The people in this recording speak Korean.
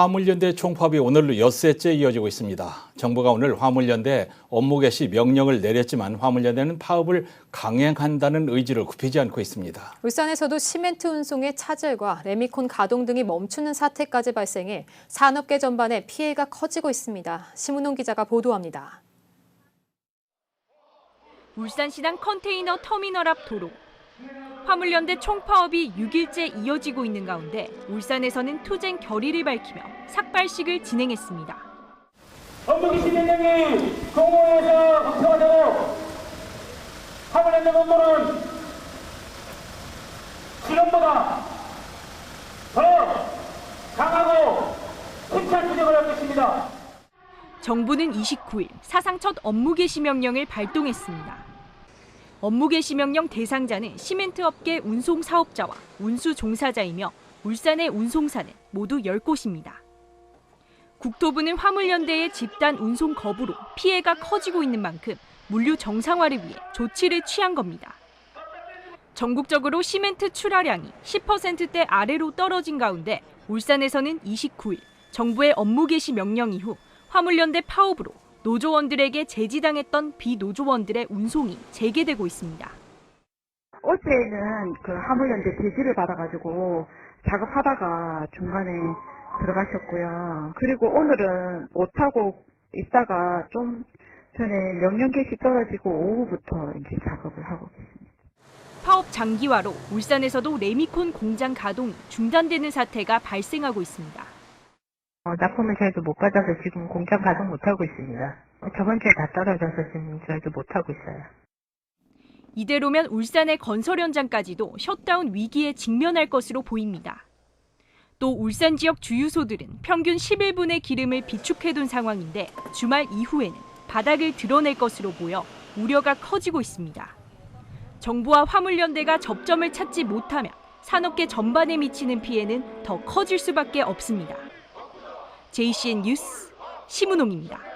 화물연대 총파업이 오늘로 엿새째 이어지고 있습니다. 정부가 오늘 화물연대 업무 개시 명령을 내렸지만 화물연대는 파업을 강행한다는 의지를 굽히지 않고 있습니다. 울산에서도 시멘트 운송의 차질과 레미콘 가동 등이 멈추는 사태까지 발생해 산업계 전반에 피해가 커지고 있습니다. 심은홍 기자가 보도합니다. 울산시당 컨테이너 터미널 앞 도로. 화물연대 총파업이 6일째 이어지고 있는 가운데 울산에서는 투쟁 결의를 밝히며 삭발식을 진행했습니다. 업무기 시민령이 흡수가 되고 화물연대 업무는 지금보다 더 강하고 힘찬 투쟁을 할 것입니다. 정부는 29일 사상 첫 업무 개시 명령을 발동했습니다. 업무 개시 명령 대상자는 시멘트 업계 운송 사업자와 운수 종사자이며 울산의 운송사는 모두 10곳입니다. 국토부는 화물연대의 집단 운송 거부로 피해가 커지고 있는 만큼 물류 정상화를 위해 조치를 취한 겁니다. 전국적으로 시멘트 출하량이 10%대 아래로 떨어진 가운데 울산에서는 29일 정부의 업무 개시 명령 이후 화물연대 파업으로 노조원들에게 제지당했던 비노조원들의 운송이 재개되고 있습니다. 어제는 그 화물연대 제지를 받아가지고 작업하다가 중간에 들어가셨고요. 그리고 오늘은 못하고 있다가 좀 전에 명령 개시 떨어지고 오후부터 이제 작업을 하고 계십니다. 파업 장기화로 울산에서도 레미콘 공장 가동이 중단되는 사태가 발생하고 있습니다. 어, 납품을 저희도 못 받아서 지금 공장 가동 못하고 있습니다. 저번 주에 다 떨어져서 지금 저희도 못하고 있어요. 이대로면 울산의 건설 현장까지도 셧다운 위기에 직면할 것으로 보입니다. 또 울산 지역 주유소들은 평균 11분의 기름을 비축해둔 상황인데 주말 이후에는 바닥을 드러낼 것으로 보여 우려가 커지고 있습니다. 정부와 화물연대가 접점을 찾지 못하면 산업계 전반에 미치는 피해는 더 커질 수밖에 없습니다. JCN 뉴스 심은홍입니다.